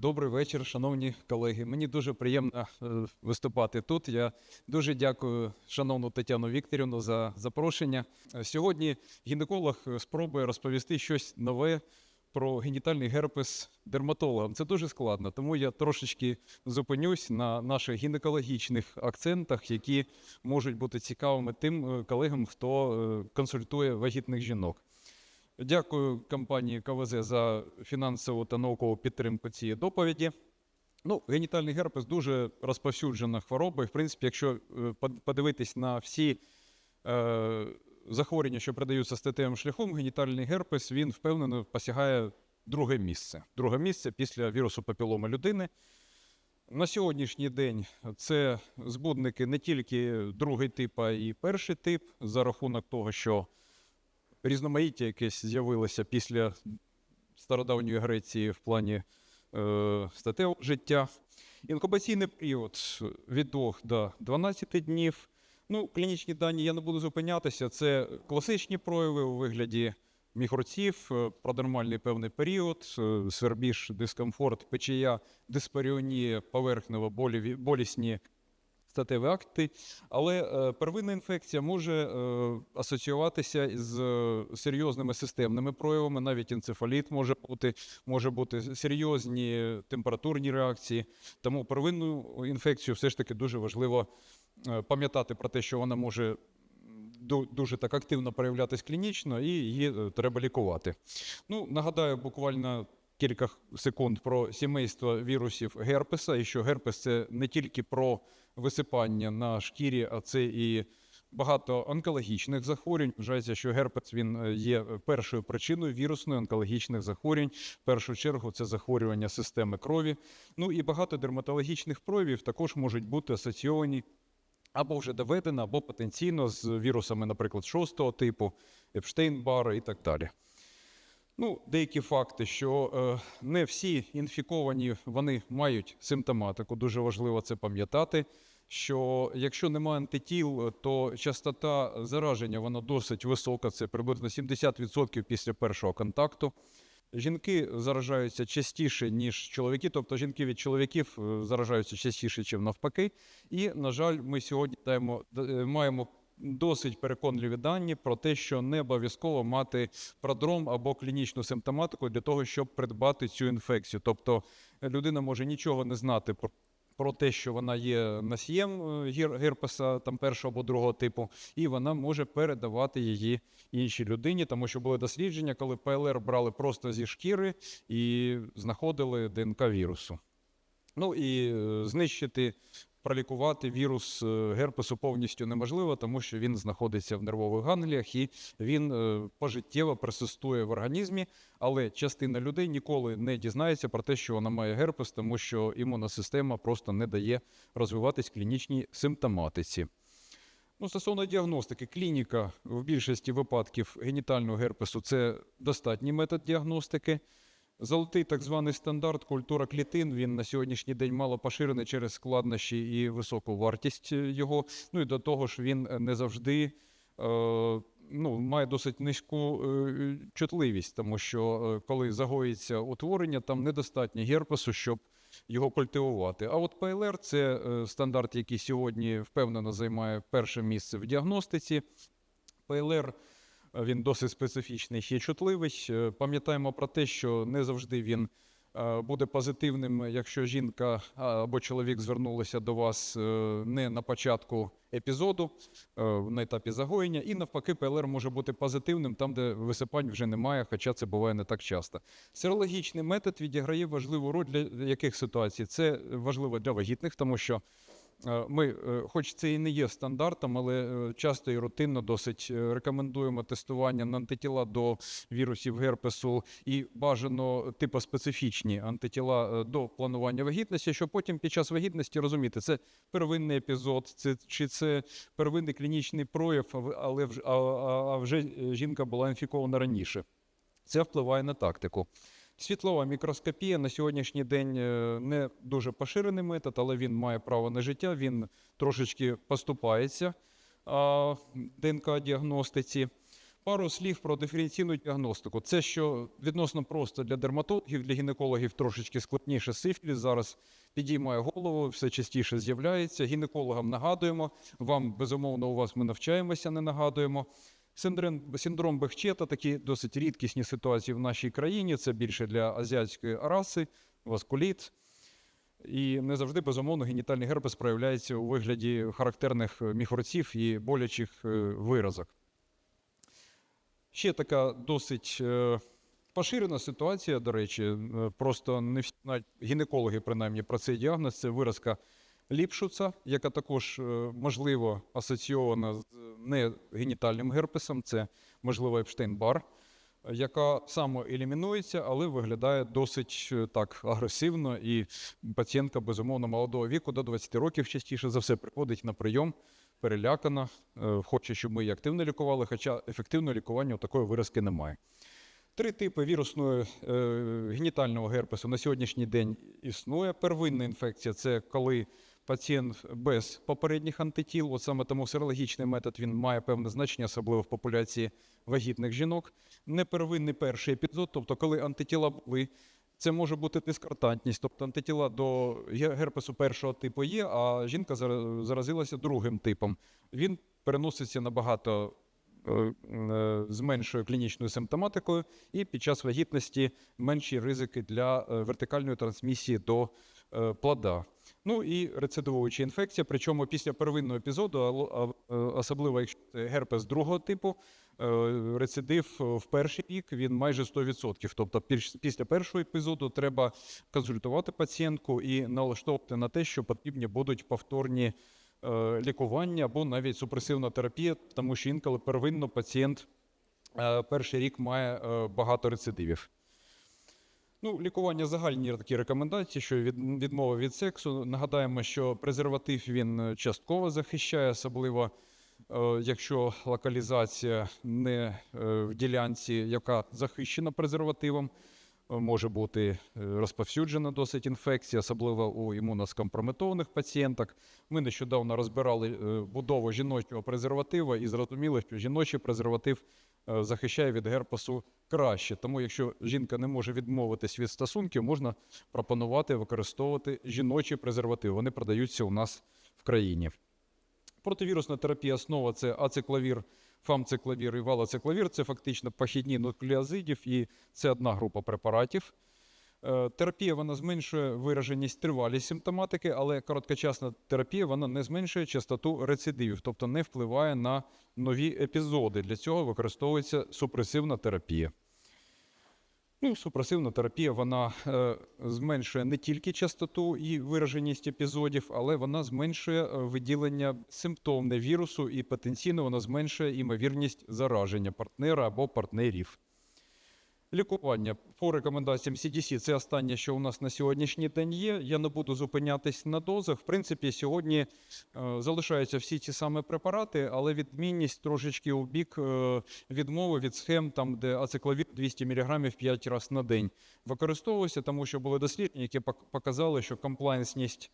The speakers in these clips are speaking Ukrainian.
Добрий вечір, шановні колеги. Мені дуже приємно е, виступати тут. Я дуже дякую шановну Тетяну Вікторівну за запрошення. Е, Сьогодні гінеколог е, спробує розповісти щось нове про генітальний герпес дерматологам. Це дуже складно, тому я трошечки зупинюсь на наших гінекологічних акцентах, які можуть бути цікавими тим колегам, хто консультує вагітних жінок. Дякую компанії КВЗ за фінансову та наукову підтримку цієї доповіді. Ну, генітальний герпес дуже розповсюджена хвороба. І, в принципі, якщо е, подивитись на всі е, захворювання, що передаються статевим шляхом, генітальний герпес він впевнено посягає друге місце. Друге місце після вірусу папіломи людини. На сьогоднішній день це збудники не тільки другий тип, а і перший тип, за рахунок того, що різноманіття якесь з'явилося після стародавньої Греції в плані е, статевого життя. Інкубаційний період від 2 до 12 днів. Ну, клінічні дані я не буду зупинятися. Це класичні прояви у вигляді мігруців, е, продермальний певний період, е, свербіж, дискомфорт, печія, диспаріонія, поверхнево болі, болісні статеві акти, але е, первинна інфекція може е, асоціюватися з е, серйозними системними проявами, навіть енцефаліт може бути, може бути серйозні температурні реакції. Тому первинну інфекцію все ж таки дуже важливо пам'ятати про те, що вона може дуже так активно проявлятись клінічно, і її треба лікувати. Ну, нагадаю буквально кілька секунд про сімейство вірусів герпеса, і що герпес це не тільки про висипання на шкірі, а це і багато онкологічних захворювань. Вважається, що герпес він е, є першою причиною вірусної онкологічних захворювань. В першу чергу це захворювання системи крові. Ну і багато дерматологічних проявів також можуть бути асоційовані або вже доведено, або потенційно з вірусами, наприклад, шостого типу, Епштейн-Бара і так далі. Ну, деякі факти, що е, не всі інфіковані вони мають симптоматику. Дуже важливо це пам'ятати. Що якщо немає антитіл, то частота зараження вона досить висока, це приблизно 70% після першого контакту. Жінки заражаються частіше, ніж чоловіки, тобто жінки від чоловіків е, заражаються частіше, ніж навпаки. І, на жаль, ми сьогодні даємо, е, маємо досить переконливі дані про те, що не обов'язково мати продром або клінічну симптоматику для того, щоб придбати цю інфекцію. Тобто людина може нічого не знати про. Про те, що вона є носієм е, герпеса там першого або другого типу, і вона може передавати її іншій людині, тому що були дослідження, коли ПЛР брали просто зі шкіри і знаходили ДНК вірусу. Ну і е, знищити, пролікувати вірус е, герпесу повністю неможливо, тому що він знаходиться в нервових гангліях і він е, пожиттєво персистує в організмі, але частина людей ніколи не дізнається про те, що вона має герпес, тому що імунна система просто не дає розвиватись клінічній симптоматиці. Ну, стосовно діагностики, клініка в більшості випадків генітального герпесу це достатній метод діагностики. Золотий так званий стандарт культура клітин. Він на сьогоднішній день мало поширений через складнощі і високу вартість е, його. Ну і до того ж, він е, не завжди е, ну, має досить низьку чутливість, тому що коли загоїться утворення, там недостатньо герпесу, щоб його культивувати. А от ПЛР це стандарт, який сьогодні впевнено займає перше місце в діагностиці. ПЛР він досить специфічний і чутливий. Е, Пам'ятаємо про те, що не завжди він е, буде позитивним, якщо жінка або чоловік звернулися до вас е, не на початку епізоду, е, на етапі загоєння, і навпаки, ПЛР може бути позитивним там, де висипань вже немає, хоча це буває не так часто. Серологічний метод відіграє важливу роль для яких ситуацій? Це важливо для вагітних, тому що Е, Ми, е, хоч це і не є стандартом, але е, часто і рутинно досить е, рекомендуємо тестування на антитіла до вірусів герпесу і бажано типоспецифічні антитіла е, до планування вагітності, щоб потім під час вагітності розуміти, це первинний епізод, це чи це первинний клінічний прояв, але вже а, а, вже е, жінка була інфікована раніше. Це впливає на тактику. Світлова мікроскопія на сьогоднішній день е, не дуже поширений метод, але він має право на життя. Він трошечки поступається ДНК-діагностиці. Пару слів про диференційну діагностику. Це що відносно просто для дерматологів, для гінекологів трошечки складніше. Сифіліс зараз підіймає голову, все частіше з'являється. Гінекологам нагадуємо. Вам безумовно у вас ми навчаємося, не нагадуємо. Синдром, синдром Бехчета такі досить рідкісні ситуації в нашій країні. Це більше для азіатської раси, васкуліт. І не завжди, безумовно, генітальний герпес проявляється у вигляді характерних е, міхорців і болячих е, виразок. Ще така досить е, поширена ситуація, до речі, просто не всі навіть гінекологи, принаймні, про цей діагноз це виразка ліпшуца, яка також е, можливо асоційована з не генітальним герпесом, це можливо Епштейн-Бар, яка самоелімінується, але виглядає досить е, так агресивно, і пацієнтка безумовно молодого віку до 20 років частіше за все приходить на прийом, перелякана, е, хоче, щоб ми її активно лікували, хоча ефективного лікування у такої виразки немає. Три типи вірусного е, генітального герпесу на сьогоднішній день існує. Первинна інфекція це коли пацієнт без попередніх антитіл. От саме тому серологічний метод він має певне значення, особливо в популяції вагітних жінок. Непервинний перший епізод, тобто коли антитіла були. Це може бути дискортантність, тобто антитіла до ге- герпесу першого типу є, а жінка зара- заразилася другим типом. Він переноситься набагато е, е, з меншою клінічною симптоматикою, і під час вагітності менші ризики для е, вертикальної трансмісії до плода. Ну і рецидивуюча інфекція, причому після первинного епізоду, е, особливо якщо це герпес другого типу, е, рецидив е, в перший рік він майже 100%. Тобто після першого епізоду треба консультувати пацієнтку і налаштовувати на те, що потрібні будуть повторні лікування або навіть супресивна терапія, тому що інколи первинно пацієнт перший рік має багато рецидивів. Ну, лікування загальні такі рекомендації, що від, відмова від сексу. Нагадаємо, що презерватив він е, частково захищає, особливо е, якщо локалізація не е, в ділянці, яка захищена презервативом, може бути розповсюджена досить інфекція, особливо у імуноскомпрометованих пацієнток. Ми нещодавно розбирали будову жіночого презерватива і зрозуміли, що жіночий презерватив захищає від герпесу краще. Тому, якщо жінка не може відмовитись від стосунків, можна пропонувати використовувати жіночі презервативи. Вони продаються у нас в країні. Противірусна терапія основа це ацикловір, фамцикловір і валоцикловір. Це фактично похідні нуклеозидів, і це одна група препаратів. Е, Терапія вона зменшує вираженість тривалість симптоматики, але короткочасна терапія вона не зменшує частоту рецидивів, тобто не впливає на нові епізоди. Для цього використовується супресивна терапія. Ну, супресивна терапія вона е, зменшує не тільки частоту і вираженість епізодів, але вона зменшує е, виділення симптомне вірусу і потенційно вона зменшує імовірність зараження партнера або партнерів. Лікування по рекомендаціям CDC це останнє, що у нас на сьогоднішній день є. Я не буду зупинятись на дозах. В принципі, сьогодні е, залишаються всі ті самі препарати, але відмінність трошечки у бік е, відмови від схем, там, де ацикловір 200 мг 5 разів на день використовується, тому що були дослідження, які пок- показали, що комплайнсність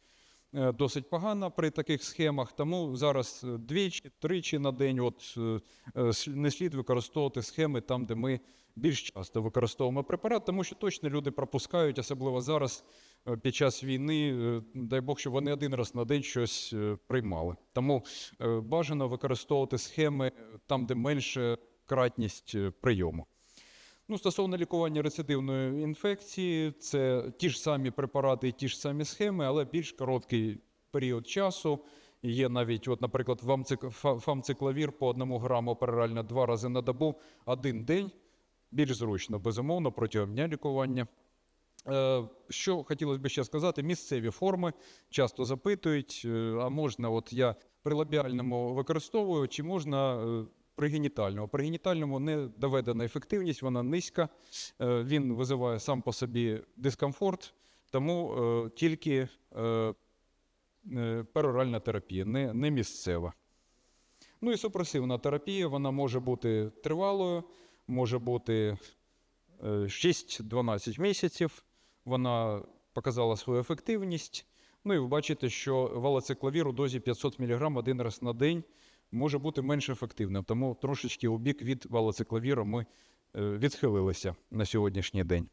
досить погана при таких схемах. Тому зараз е, двічі, тричі на день от, е, е, не слід використовувати схеми там, де ми більш часто використовуємо препарат, тому що точно люди пропускають, особливо зараз е, під час війни. е, Дай Бог, щоб вони один раз на день щось е, приймали. Тому е, бажано використовувати схеми е, там, де менше кратність е, прийому. Ну, стосовно лікування рецидивної інфекції, це ті ж самі препарати ті ж самі схеми, але більш короткий період часу. Є навіть, от, наприклад, вамцик- фа- фамцикловір по одному граму перорально два рази на добу, один день. Більш зручно, безумовно, протягом дня лікування. Е, Що хотілося б ще сказати, місцеві форми часто запитують, е, а можна, от я при лабіальному використовую, чи можна е, при генітальному. Не доведена ефективність, вона низька, е, він визиває сам по собі дискомфорт, тому е, тільки е, пероральна терапія, не, не місцева. Ну і супресивна терапія, вона може бути тривалою, може бути е, 6-12 місяців. Вона показала свою ефективність. Ну і ви бачите, що валоцикловір у дозі 500 мг один раз на день може бути менш ефективним. Тому трошечки у бік від валоцикловіра ми е, відхилилися на сьогоднішній день.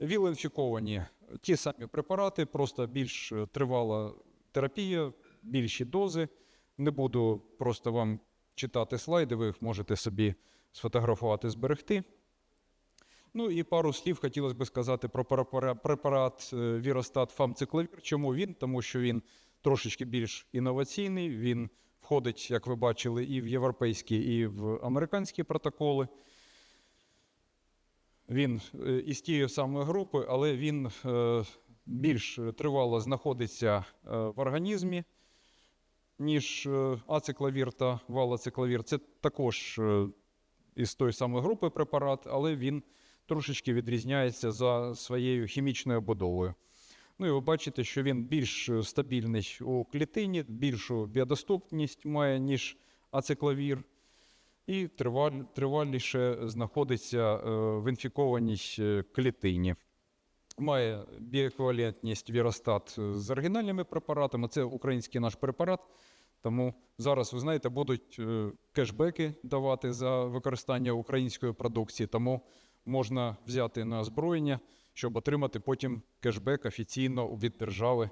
Віл-інфіковані ті самі препарати, просто більш е, тривала терапія, більші дози. Не буду просто вам читати слайди, ви їх можете собі сфотографувати, зберегти. Ну і пару слів хотілося б сказати про препара- препарат е, Віростат Фамцикловір. Чому він? Тому що він трошечки більш інноваційний, він входить, як ви бачили, і в європейські, і в американські протоколи. Він е, із тієї самої групи, але він е, більш тривало знаходиться е, в організмі, ніж ацикловір та валоцикловір. Це також із тої самої групи препарат, але він трошечки відрізняється за своєю хімічною будовою. Ну і ви бачите, що він більш е, стабільний у клітині, більшу біодоступність має, ніж ацикловір, і триваліше знаходиться е, в інфікованій е, клітині. Має біоеквівалентність віростат з оригінальними препаратами. Це український наш препарат. Тому зараз, ви знаєте, будуть кешбеки давати за використання української продукції, тому можна взяти на озброєння, щоб отримати потім кешбек офіційно від держави.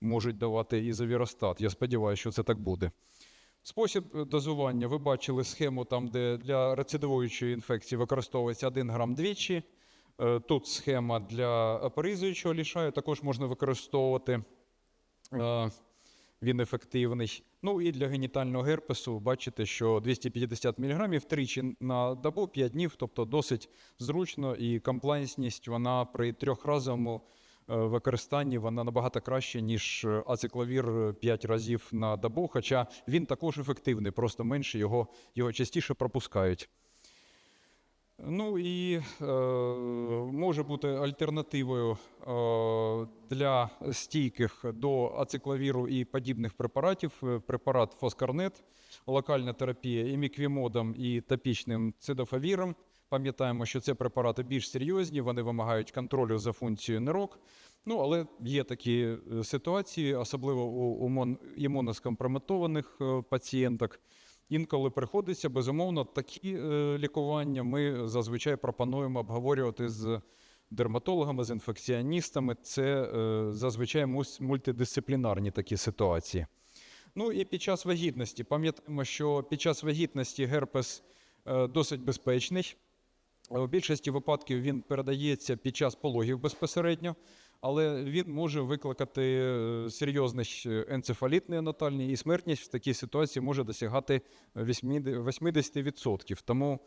Можуть давати і за віростат. Я сподіваюся, що це так буде. Спосіб е, дозування. Ви бачили схему, там, де для рецидивуючої інфекції використовується 1 грам двічі. Е, Тут схема для апоризуючого лішаю, також можна використовувати. Е, Він ефективний. Ну і для генітального герпесу бачите, що 250 мг тричі на добу 5 днів, тобто досить зручно, і комплайнсність вона при трьохразовому е, використанні вона набагато краще, ніж е, ацикловір 5 разів на добу, хоча він також ефективний, просто менше його, його частіше пропускають. Ну і е, може бути альтернативою е, для стійких до ацикловіру і подібних препаратів е, препарат Фоскарнет, локальна терапія іміквімодом і топічним цидофавіром. Пам'ятаємо, що це препарати більш серйозні, вони вимагають контролю за функцією нирок. Ну, але є такі е, ситуації, особливо у імуноскомпрометованих е, пацієнток. Інколи приходиться, безумовно, такі е, лікування ми зазвичай пропонуємо обговорювати з дерматологами, з інфекціоністами. Це е, зазвичай мультидисциплінарні такі ситуації. Ну і під час вагітності. Пам'ятаємо, що під час вагітності герпес е, досить безпечний. У більшості випадків він передається під час пологів безпосередньо, але він може викликати е, серйозний е, енцефаліт неонатальний, і смертність в такій ситуації може досягати 80%. 80%. Тому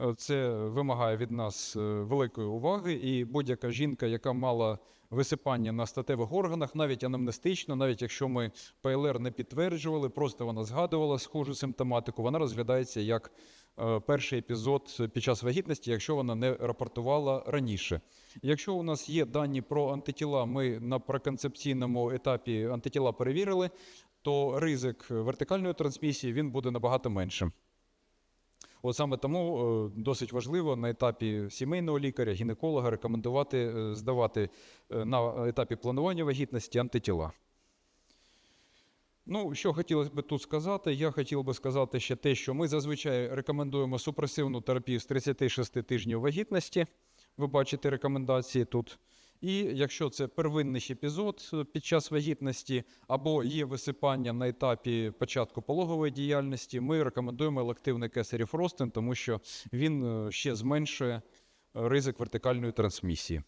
е, це вимагає від нас великої уваги, і будь-яка жінка, яка мала висипання на статевих органах, навіть анамнестично, навіть якщо ми ПЛР не підтверджували, просто вона згадувала схожу симптоматику, вона розглядається як перший епізод під час вагітності, якщо вона не рапортувала раніше. Якщо у нас є дані про антитіла, ми на проконцепційному етапі антитіла перевірили, то ризик вертикальної трансмісії він буде набагато меншим. От саме тому е, досить важливо на етапі сімейного лікаря, гінеколога рекомендувати е, здавати е, на етапі планування вагітності антитіла. Ну, що хотілося б тут сказати, я хотів би сказати ще те, що ми зазвичай рекомендуємо супресивну терапію з 36 тижнів вагітності. Ви бачите рекомендації тут. І якщо це первинний епізод е, під час вагітності або є висипання на етапі початку пологової діяльності, ми рекомендуємо елективний кесарів ростин, тому що він е, ще зменшує е, ризик вертикальної трансмісії.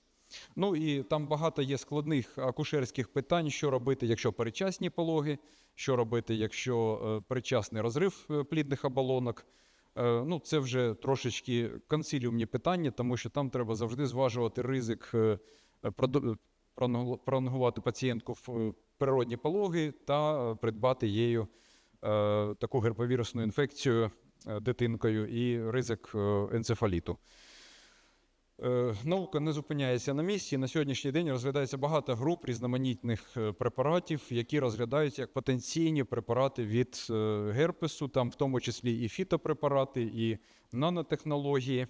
Ну і там багато є складних акушерських питань, що робити, якщо передчасні пологи, що робити, якщо е, передчасний розрив е, плідних оболонок. Е, Ну, це вже трошечки консиліумні питання, тому що там треба завжди зважувати ризик пролонгувати пацієнтку в природні пологи та придбати її таку герповірусну інфекцію дитинкою і ризик енцефаліту. Е, Наука не зупиняється на місці. На сьогоднішній день розглядається багато груп різноманітних е, препаратів, які розглядаються як потенційні препарати від е, герпесу, там в тому числі і фітопрепарати, і нанотехнології.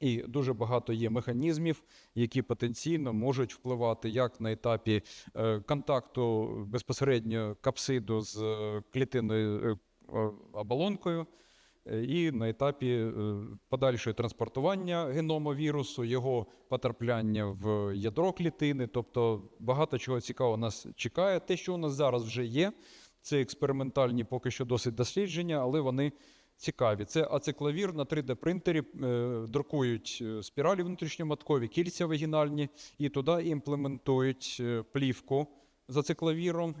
І дуже багато є механізмів, які потенційно можуть впливати як на етапі контакту безпосередньо капсиду з клітиною, оболонкою. Е, І на етапі е, подальшого транспортування геному вірусу, його потрапляння в ядро клітини, тобто багато чого цікавого нас чекає. Те, що у нас зараз вже є, це експериментальні поки що досить дослідження, але вони цікаві. Це ацикловір на 3D-принтері е, друкують спіралі внутрішньоматкові, кільця вагінальні, і туди імплементують плівку з ацикловіром.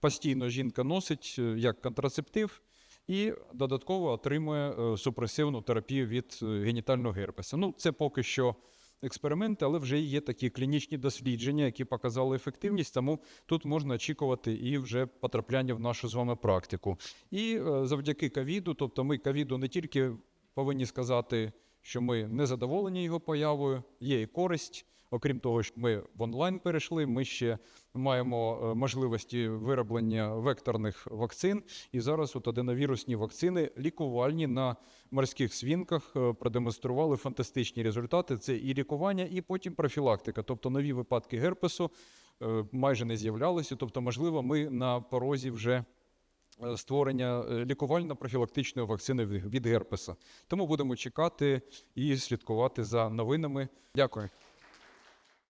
Постійно жінка носить як контрацептив і додатково отримує е, супресивну терапію від е, генітального герпеса. Ну, це поки що експерименти, але вже є такі клінічні дослідження, які показали ефективність, тому тут можна очікувати і вже потрапляння в нашу з вами практику. І е, завдяки ковіду, тобто ми ковіду не тільки повинні сказати, що ми не задоволені його появою, є і користь. Окрім того, що ми в онлайн перейшли, ми ще маємо е, можливості вироблення векторних вакцин. І зараз от аденовірусні вакцини лікувальні на морських свінках е, продемонстрували фантастичні результати. Це і лікування, і потім профілактика. Тобто нові випадки герпесу е, майже не з'являлися. Тобто, можливо, ми на порозі вже створення лікувально-профілактичної вакцини від герпеса. Тому будемо чекати і слідкувати за новинами. Дякую.